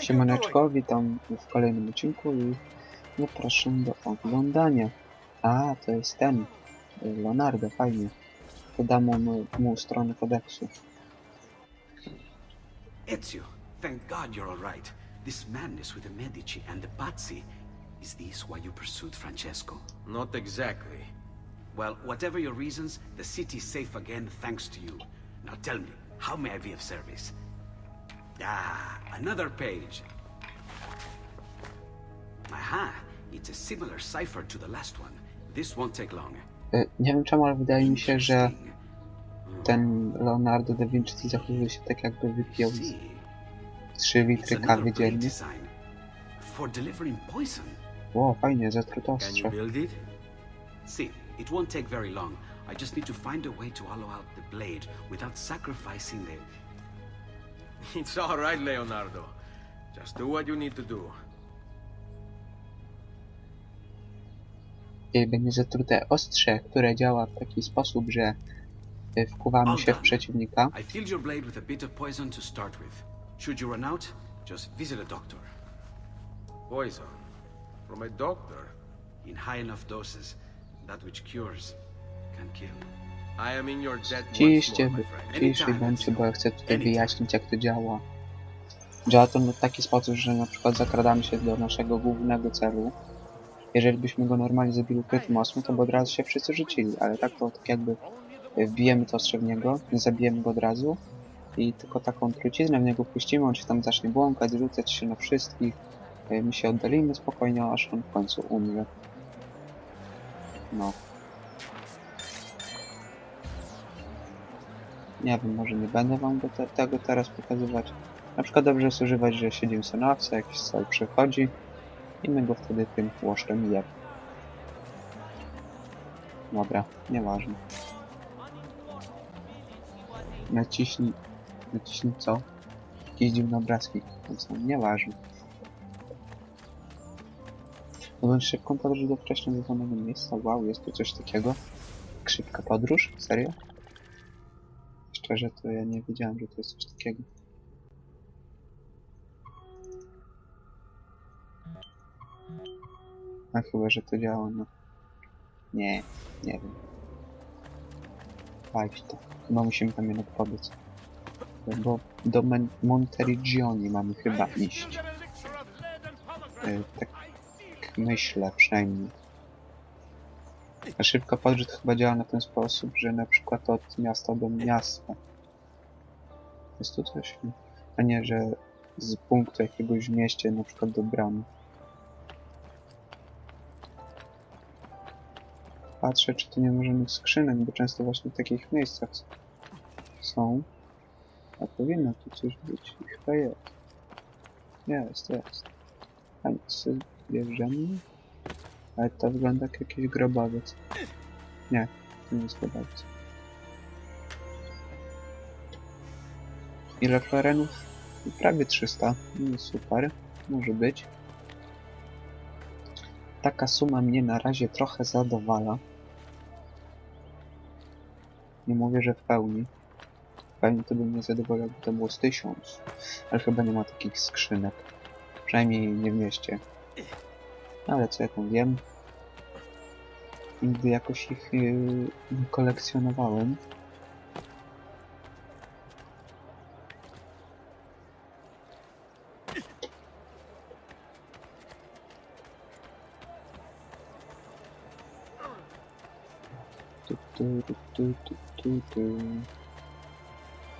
Siemaneczko, witam w kolejnym odcinku i zapraszam do oglądania. A, to jest ten, Leonardo, fajnie. Podam mu, mu stronę kodeksu. Ezio, thank God you're all right. This madness with the Medici and the Pazzi, is this why you pursued Francesco? Not exactly. Well, whatever your reasons, the city's safe again thanks to you. Now tell me, how may I be of service? Ah, another page. Aha, it's a similar cipher to the last one. This won't take long. Nie wiem czemu, ale wydaje mi się, że ten Leonardo da Vinci zachowuje się tak jakby wypił z See, 3 it's litry kawy dziennie. design. For delivering poison. Ło, fajnie, zatrute ostrze. See, it won't take very long. I just need to find a way to hollow out the blade without sacrificing the... It's all right, Leonardo. Just do what you need to do. Będzie zatrute ostrze, które działa w taki sposób, że y, wkuwamy się w przeciwnika. I filled your blade with a bit of poison to start with. Should you run out, just visit a doctor. Poison. From a doctor. In high enough doses, that which cures can kill. Ciszej Anytime, bądźcie, bo ja chcę tutaj wyjaśnić jak to działa. Działa to w taki sposób, że na przykład zakradamy się do naszego głównego celu. Jeżeli byśmy go normalnie zabili ukrytym osłem, to by od razu się wszyscy rzucili, ale tak to tak jakby wbijemy to ostrze w niego, nie zabijemy go od razu i tylko taką truciznę w niego puścimy, on się tam zacznie błąkać, rzucać się na wszystkich. y, My się oddalimy spokojnie, aż on w końcu umrze. No. Nie wiem, może nie będę wam te, tego teraz pokazywać. Na przykład dobrze jest używać, że siedzimy sobie na jakiś cel przychodzi i my go wtedy tym łoszczem jeb. Dobra, nieważne. Naciśnij, naciśnij co? Jakieś dziwne obrazki są, nieważne. Byłem szybką podróż do wcześniej wyznanego miejsca. Wow, jest tu coś takiego. Szybka podróż? Serio? Szczerze to ja nie wiedziałem, że to jest coś takiego. A chyba, że to działa, no. Nie, nie wiem. Fajnie to. Chyba musimy tam jednak pobiec. Bo do Monteriggioni mamy chyba iść. E, tak myślę przynajmniej. A szybka podróż chyba działa na ten sposób, że na przykład od miasta do miasta. Jest tu coś? A nie, że z punktu jakiegoś w mieście na przykład do bramy. Patrzę, czy tu nie żadnych skrzynek, bo często właśnie w takich miejscach są. A powinno tu coś być. Chyba jest. Jest, jest. A nic, bierzemy. Ale to wygląda jak jakiś grobowiec. Nie, to nie jest grobowiec. Ile florenów? Prawie 300. No super, może być. Taka suma mnie na razie trochę zadowala. Nie mówię, że w pełni. Pewnie to by mnie zadowoliło, jakby to było z 1000. Ale chyba nie ma takich skrzynek. Przynajmniej nie w mieście. Ale co ja tam wiem? Nigdy jakoś ich yy, nie kolekcjonowałem.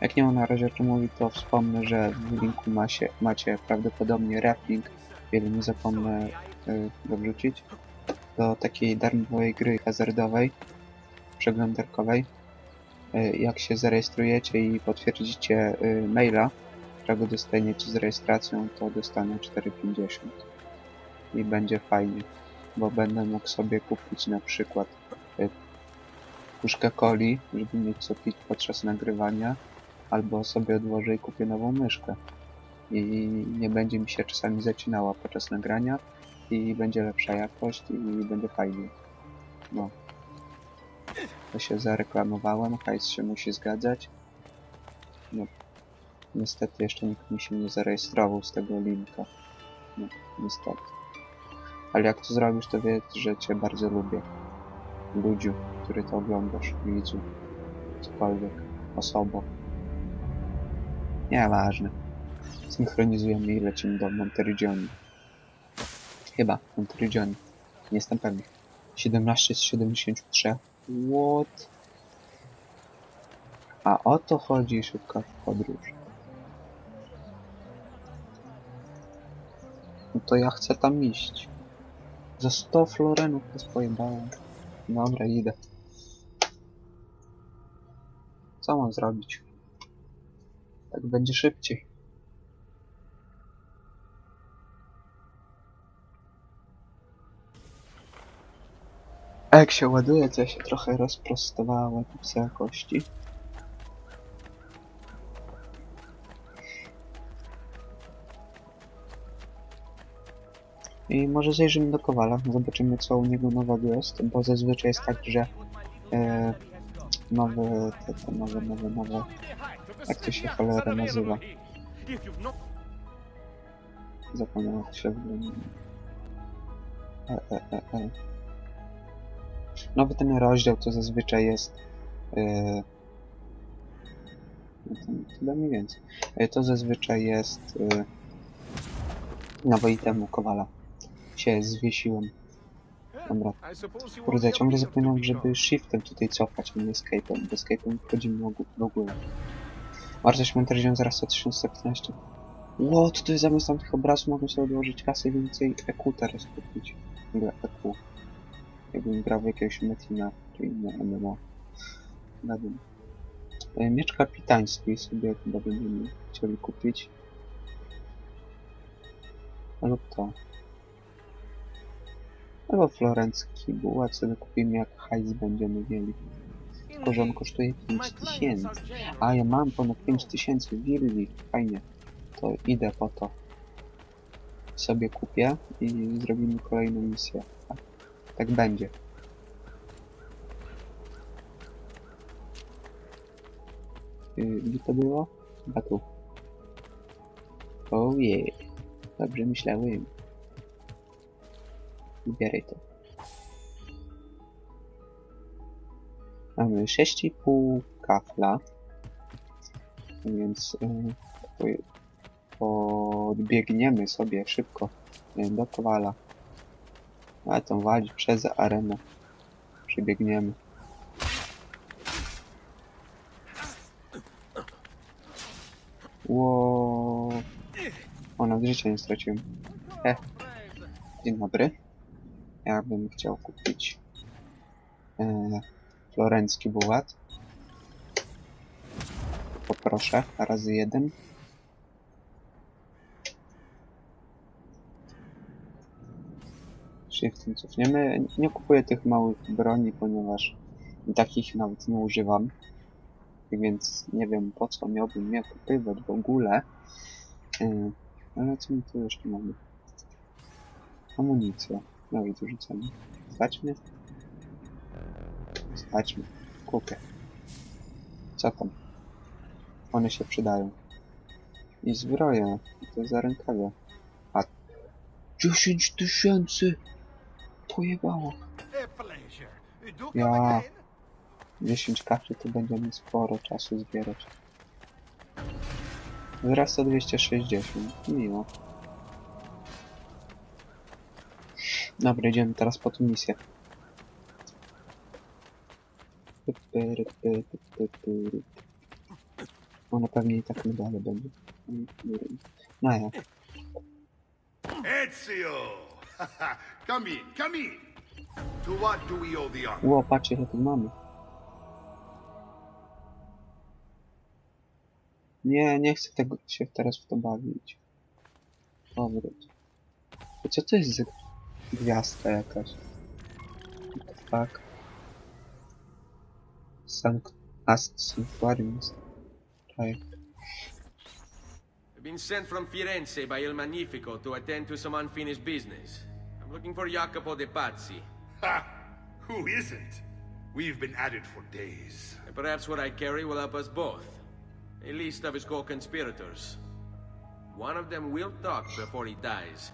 Jak nie ma na razie o czym mówić, to wspomnę, że w linku macie, macie prawdopodobnie reflink, wiele nie zapomnę y, dorzucić, do takiej darmowej gry hazardowej, przeglądarkowej. Y, jak się zarejestrujecie i potwierdzicie y, maila, którego dostaniecie z rejestracją, to dostanę 4,50 i będzie fajnie, bo będę mógł sobie kupić na przykład y, puszkę coli, żeby mieć co pić podczas nagrywania, albo sobie odłożę i kupię nową myszkę. I nie będzie mi się czasami zacinała podczas nagrania i będzie lepsza jakość i będzie fajnie. No. To się zareklamowałem, hajs się musi zgadzać. No. Niestety jeszcze nikt mi się nie zarejestrował z tego linka. No, niestety. Ale jak to zrobisz, to wiedz, że cię bardzo lubię. Ludziu, który to oglądasz, widzu, cokolwiek, osobą. Nieważne. Synchronizujemy i lecimy do Monteriggioni. Chyba, Monteriggioni. Nie jestem pewny. 17 z 73. What? A o to chodzi szybka podróż. No to ja chcę tam iść. Za 100 florenów to spojebałem. Dobra, idę. Co mam zrobić? Tak będzie szybciej. A jak się ładuje, to ja się trochę rozprostowałem z jakości. I może zajrzymy do Kowala, zobaczymy co u niego nowego jest, bo zazwyczaj jest tak, że e, nowe, te, te nowe, nowe, nowe, jak to się cholera nazywa? Zapomniałem jak się wygląda. E, e, e, e. Nowy ten rozdział to zazwyczaj jest e, no to chyba mniej więcej. E, to zazwyczaj jest e, nowe itemu Kowala. Się zwiesiłem. Dobra. Kurde, ciągle zapominam, żeby shiftem tutaj cofać, a nie escape'em. Bo escape'em wchodzimy w ogóle. Wartość montażu zaraz o 1015. Ło, tutaj zamiast tamtych obrazów mogę sobie odłożyć kasę i więcej EQ teraz kupić. Ogóle EQ. Jakbym grał w jakiegoś Metina, czy inne MMO. Wiem. E, Miecz kapitański sobie chyba będziemy chcieli kupić. Lub to. Albo florencki bułat sobie kupimy jak hajs będziemy mieli. Tylko, że on kosztuje 5000. A ja mam ponad 5000 willi. Fajnie. To idę po to. Sobie kupię i zrobimy kolejną misję. Tak, będzie. Yy, Gdzie to było? Chyba tu. Oh yeah. Dobrze myślałem. Wybieraj to. Mamy 6,5 kafla. Więc yy, po- podbiegniemy sobie szybko yy, do Kowala. A tą walić przez arenę. Przebiegniemy. Ło. O, nawet życia nie straciłem. He. Dzień dobry. Ja bym chciał kupić e, florencki bułat. Poproszę, razy jeden. Shiftem cofniemy. Nie kupuję tych małych broni, ponieważ takich nawet nie używam. Więc nie wiem po co miałbym je kupywać w ogóle. E, ale co my tu jeszcze mamy? Amunicja. No i tu rzucamy. Stać mnie? Stać mnie. Kupię. Co tam? One się przydają. I zbroja. I to za rękawie. A 10 tysięcy! Pojebało. Ja. 10 kafli to będziemy sporo czasu zbierać. Wzrasta 260. Miło. Dobra, idziemy teraz po tą misję. Ona pewnie i tak nie dalej będzie. No jak? Ezio! come in, come in. To what do we owe the honor? Ło, patrzcie, ile tu mamy. Nie, nie chcę tego się teraz w to bawić. Powrót. Co to jest za gwiazdka jakaś? Fuck? Sank... Ast Sanctuarium jest. Been sent from Firenze by Il Magnifico to attend to some unfinished business. I'm looking for Jacopo de Pazzi. Ha! Who isn't? We've been at it for days. And perhaps what I carry will help us both. A list of his co-conspirators. One of them will talk before he dies.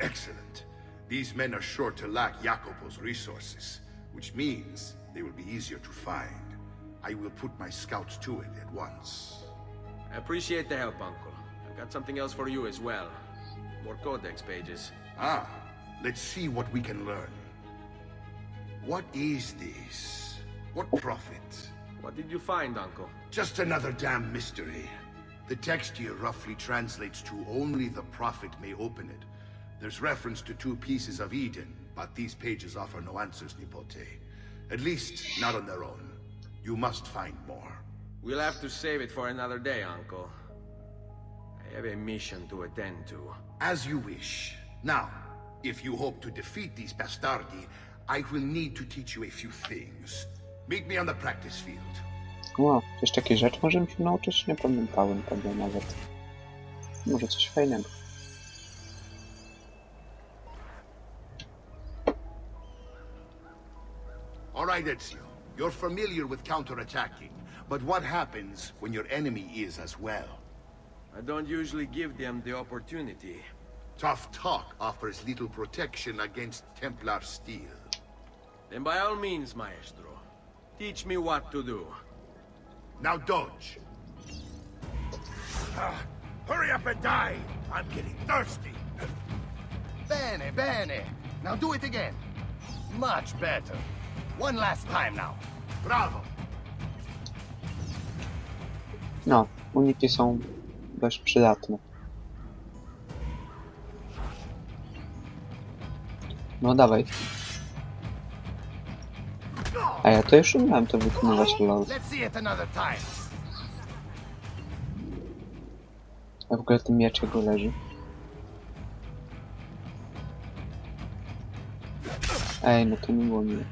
Excellent. These men are sure to lack Jacopo's resources, which means they will be easier to find. I will put my scouts to it at once. I appreciate the help, Uncle. Got something else for you as well. More codex pages. Ah, let's see what we can learn. What is this? What prophet? What did you find, Uncle? Just another damn mystery. The text here roughly translates to only the prophet may open it. There's reference to two pieces of Eden, but these pages offer no answers, Nipote. At least, not on their own. You must find more. We'll have to save it for another day, Uncle. I have a mission to attend to. As you wish. Now, if you hope to defeat these bastardi, I will need to teach you a few things. Meet me on the practice field. Wow, też takie rzeczy możemy się nauczyć? Nie pamiętałem tego nawet. Może coś fajnego. All right, Ezio. You're familiar with counterattacking, but what happens when your enemy is as well? I don't usually give them the opportunity. Tough talk offers little protection against Templar steel. Then by all means, Maestro. Teach me what to do. Now dodge. Ah, hurry up and die! I'm getting thirsty. Bene, bene. Now do it again. Much better. One last time now. Bravo! No, uniki są dość przydatne. No dawaj. A ja to już umiałem to wykonywać lol. A w ogóle ten miecz jego leży. Ej, no to nie było miłe.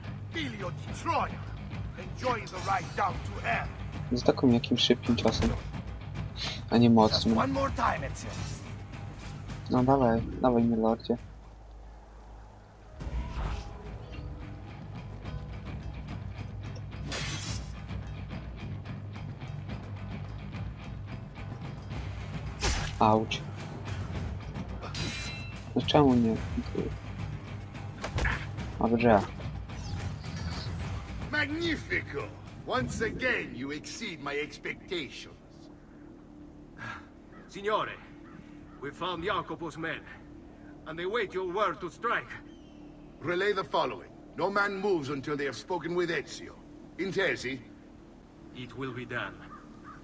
Z takim jakimś szybkim ciosem. A nie Just mocnym. one more time, Ezio. No dawaj, dawaj mnie lordzie. Auć. No czemu nie? Dobrze. Magnifico! Once again, you exceed my expectations. Signore, we found Jacopo's men, and they wait your word to strike. Relay the following. No man moves until they have spoken with Ezio. Intesi, It will be done.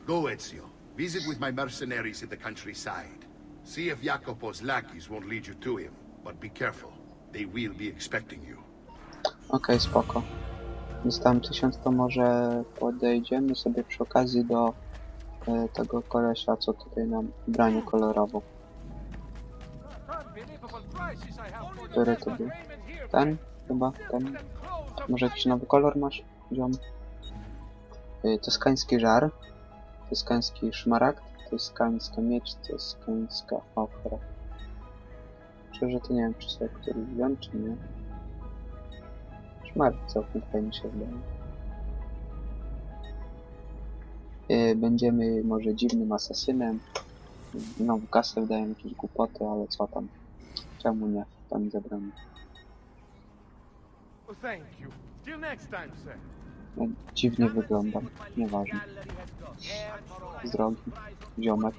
go Ezio. Visit with my mercenaries in the countryside. See if Jacopo's lackeys won't lead you to him. But be careful. They will be expecting you. Okej, spoko. Dostałem tysiąc, to może podejdziemy sobie przy okazji do tego kolesia, co tutaj nam ubranie kolorowo. Który to był? Ten? Chyba ten. Może jakiś nowy kolor masz? Ziom? Y, Toskański żar. Toskański szmaragd. Toskańska miedź. Toskańska ochra. Szczerze to nie wiem, czy sobie który wziąć, czy nie. Szmaragd całkiem fajnie się wydaje. Będziemy może dziwnym asasynem. Znowu kasę wydają jakieś głupoty, ale co tam. Czemu nie? To mi sir. Ja dziwnie wyglądam. Nieważne. Z drogi. Ziomek.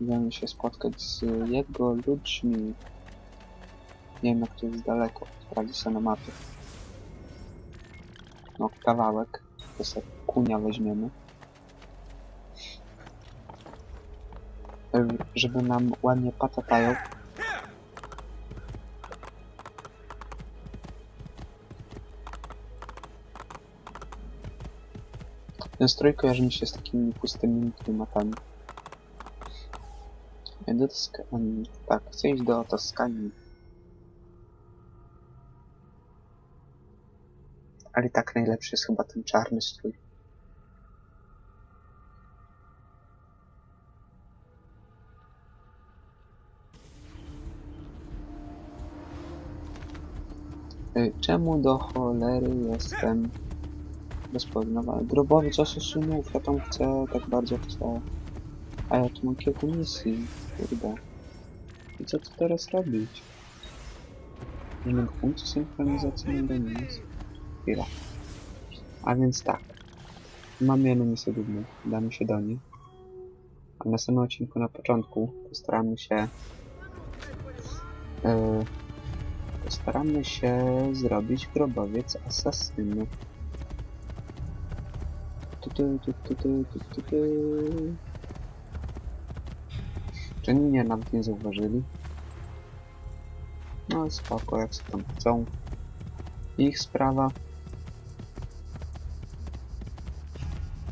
Idziemy się spotkać z jego ludźmi. Nie wiem jak to jest daleko. Sprawdzę sobie na mapie. No, kawałek. To sobie kunia weźmiemy. Żeby nam ładnie patatają. Ten strój kojarzy mi się z takimi pustymi klimatami. Do Toska... em, tak, chcę iść do Toskanii. Ale tak najlepszy jest chyba ten czarny strój. Czemu do cholery jestem bezpowinowa. Grobowiec asesinów, ja tam chcę, tak bardzo chcę. A ja tu mam kilku misji, kurde. I co tu teraz robić? Żadnego punktu synchronizacyjnego, nic. Chwila. A więc tak. Mamy jedną misję główną, damy się do niej. A w następnym odcinku na początku postaramy się... Yy, postaramy się zrobić grobowiec asasynów. Czy nie, nawet nie zauważyli. No spoko, jak sobie tam chcą. Ich sprawa.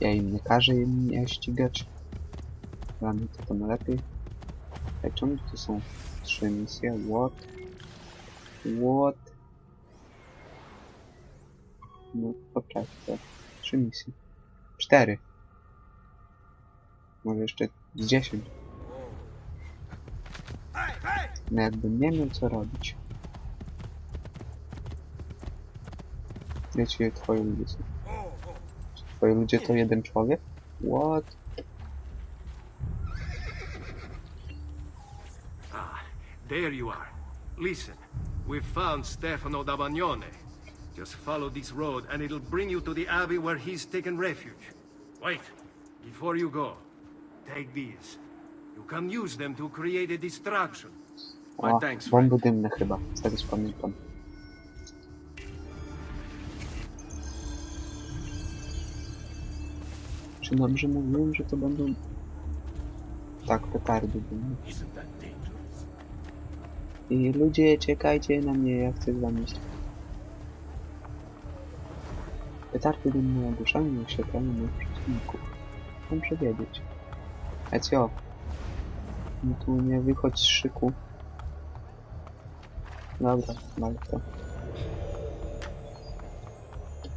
Ja im nie każę im mnie ścigać. Dla mnie to tam lepiej. Ej, czemu tu są trzy misje? What? What? No, poczekaj. Trzy misje. Cztery. Może jeszcze z dziesięć. No jakbym nie miał co robić. Wiecie, twoi ludzie są. Czy twoi ludzie to jeden człowiek? What? Ah, there you are. Listen, we've found Stefano da Bagnone. Just follow this road and it'll bring you to the abbey where he's taken refuge. Wait, before you go, take these. You can use them to create a distraction. Why, O, thanks, bomby dymne chyba, z tego co pamiętam. Czy dobrze mówiłem, że to będą... Tak, petardy dymne. I ludzie, czekajcie na mnie, ja chcę z wami iść. Petardy dymne ogłuszają oświetlenie moich przeciwników. Muszę wiedzieć. Ecio. No tu nie wychodź z szyku. Dobra, mamy to.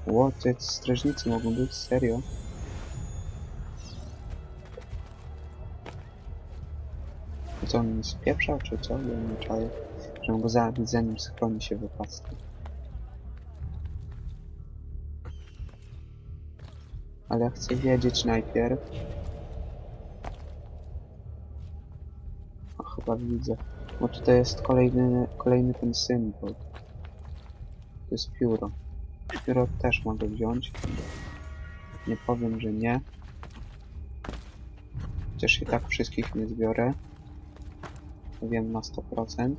Ło, jak strażnicy mogą być, serio? Co, on mnie spieprza, czy co? Ja nie czaję. Że go zabić zanim schroni się w opasce. Ale chcę wiedzieć najpierw. O, chyba widzę. Bo tutaj jest kolejny, kolejny ten symbol. To jest pióro. Pióro też mogę wziąć. Nie powiem, że nie. Chociaż i tak wszystkich nie zbiorę. To Wiem na 100%.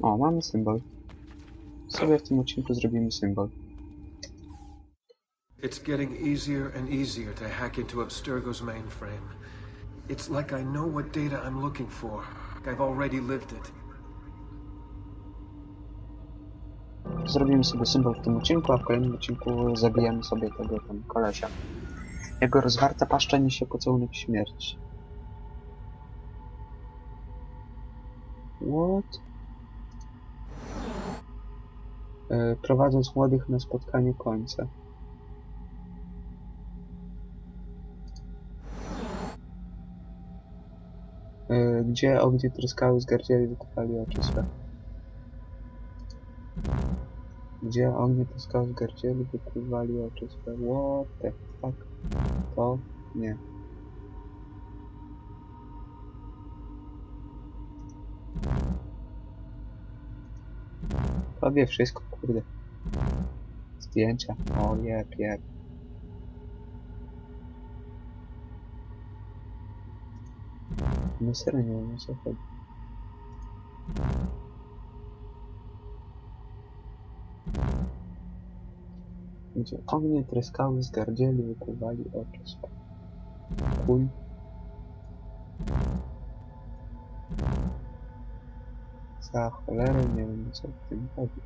O, mamy symbol. Sobie w tym odcinku zrobimy symbol. It's getting easier and easier to hack into Abstergo's mainframe. It's like I know what data I'm looking for. I've already lived it. Zrobimy sobie symbol w tym odcinku, a w kolejnym odcinku zabijemy sobie tego tam kolesia. Jego rozwarta paszcza niesie pocałunek śmierci. What? E, prowadząc młodych na spotkanie końca. E, gdzie ognie tryskały zgardzieli wykupali oczy swe. Gdzie ognie tryskały zgardzieli wykupali oczy swe. What the fuck? To nie. Robię wszystko, kurde. Zdjęcia. O jeb, jeb. No serio nie wiem co chodzi. Gdzie ognie tryskały, zgardzieli, wykuwali oczy. Kuj. Za cholerę nie wiem co w tym chodzi.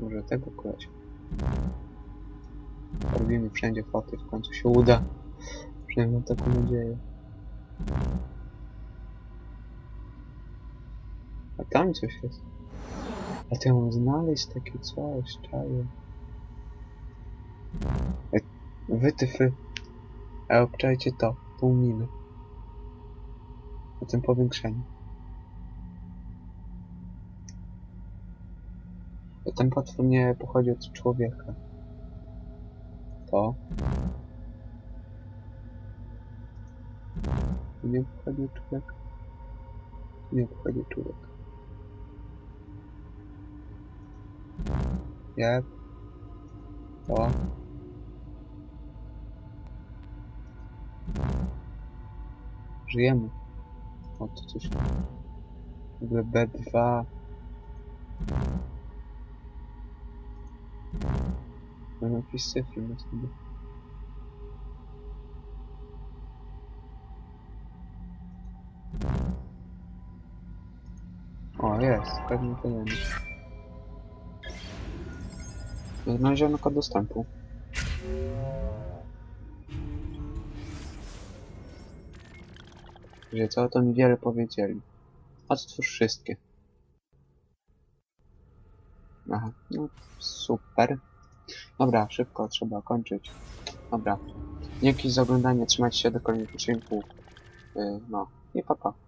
Może tego kolesia. Robimy wszędzie foty, w końcu się uda. Przynajmniej mam taką nadzieję. A tam coś jest. A to ja mam znaleźć takie coś, czaję. Ej, Wytyfy. A obczajcie to, tą minę. Na tym powiększeniu. Ten potwór nie pochodzi od człowieka. To. Nie pochodzi od człowieka. Nie pochodzi od człowieka. Jak? To. Żyjemy. O, to coś. W ogóle B2. Mam jakiś syfy na sobie. O, jest, pewnie to nie Znaleziono kod dostępu. Co, to mi wiele powiedzieli. Odtwórz wszystkie. Aha, no super. Dobra, szybko, trzeba kończyć. Dobra. Dzięki za oglądanie, trzymajcie się do kolejnych odcinków. Yy, no i papa. Pa.